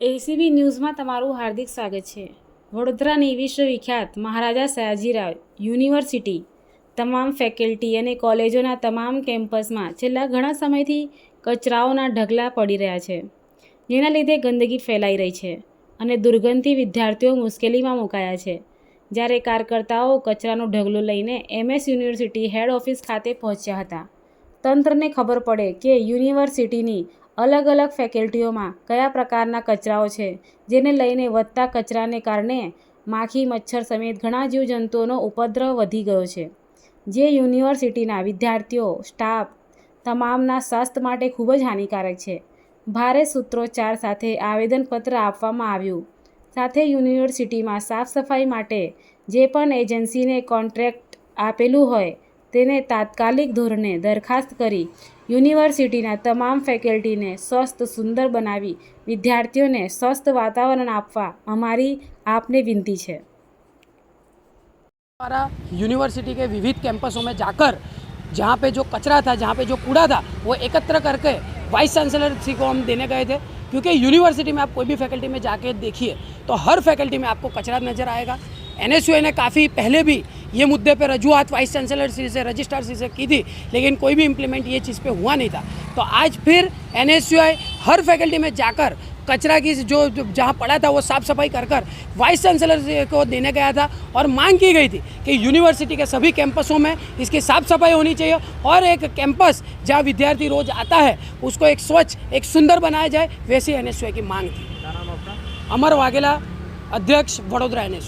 ACB ન્યૂઝમાં તમારું હાર્દિક સ્વાગત છે. વડોદરાની વિશ્વવિખ્યાત મહારાજા સયાજીરાવ યુનિવર્સિટી, તમામ ફેકલ્ટી અને કોલેજોના તમામ કેમ્પસમાં છેલ્લા ઘણા સમયથી કચરાઓના ઢગલા પડી રહ્યા છે. જેના લીધે ગંદકી ફેલાઈ રહી છે અને દુર્ગંધથી વિદ્યાર્થીઓ મુશ્કેલીમાં મુકાયા છે. જ્યારે કાર્યકર્તાઓ કચરાનો ઢગલો લઈને એમએસ યુનિવર્સિટી હેડ ઓફિસ ખાતે પહોંચ્યા હતા. તંત્રને ખબર પડે કે યુનિવર્સિટીની અલગ અલગ ફેકલ્ટીઓમાં કયા પ્રકારના કચરાઓ છે, જેને લઈને વધતા કચરાને કારણે માખી, મચ્છર સમેત ઘણા જીવજંતુઓનો ઉપદ્રવ વધી ગયો છે. જે યુનિવર્સિટીના વિદ્યાર્થીઓ, સ્ટાફ તમામના સ્વાસ્થ્ય માટે ખૂબ જ હાનિકારક છે. ભારે સૂત્રોચ્ચાર સાથે આવેદનપત્ર આપવામાં આવ્યું. સાથે યુનિવર્સિટીમાં સાફ સફાઈ માટે જે પણ એજન્સીને કોન્ટ્રાક્ટ આપેલું હોય તેને તાત્કાલિક ધોરણે દરખાસ્ત કરી યુનિવર્સિટીના તમામ ફેકલ્ટીને સ્વસ્થ સુંદર બનાવી વિદ્યાર્થીઓને સ્વસ્થ વાતાવરણ આપવા અમારી આપને વિનંતી છે द्वारा यूनिवर्सिटी के विविध कैंपसों में जाकर जहाँ पे जो कचरा था जहाँ पे जो कूड़ा था वो एकत्र करके वाइस चांसलर जी को हम देने गए थे क्योंकि यूनिवर्सिटी में आप कोई भी फैकल्टी में जाके देखिए तो हर फैकल्टी में आपको कचरा नज़र आएगा एन ने काफ़ी पहले भी ये मुद्दे पर रजूआत वाइस चांसलर श्री से रजिस्ट्रार श्री से की थी लेकिन कोई भी इम्प्लीमेंट ये चीज़ पे हुआ नहीं था। तो आज फिर एनएसयूआई हर फैकल्टी में जाकर कचरा की जो जहाँ पड़ा था वो साफ़ सफ़ाई कर कर वाइस चांसलर को देने गया था और मांग की गई थी कि यूनिवर्सिटी के सभी कैंपसों में इसकी साफ़ सफ़ाई होनी चाहिए और एक कैंपस जहाँ विद्यार्थी रोज आता है उसको एक स्वच्छ एक सुंदर बनाया जाए वैसी एन की मांग थी। अमर वाघेला अध्यक्ष वडोदरा एन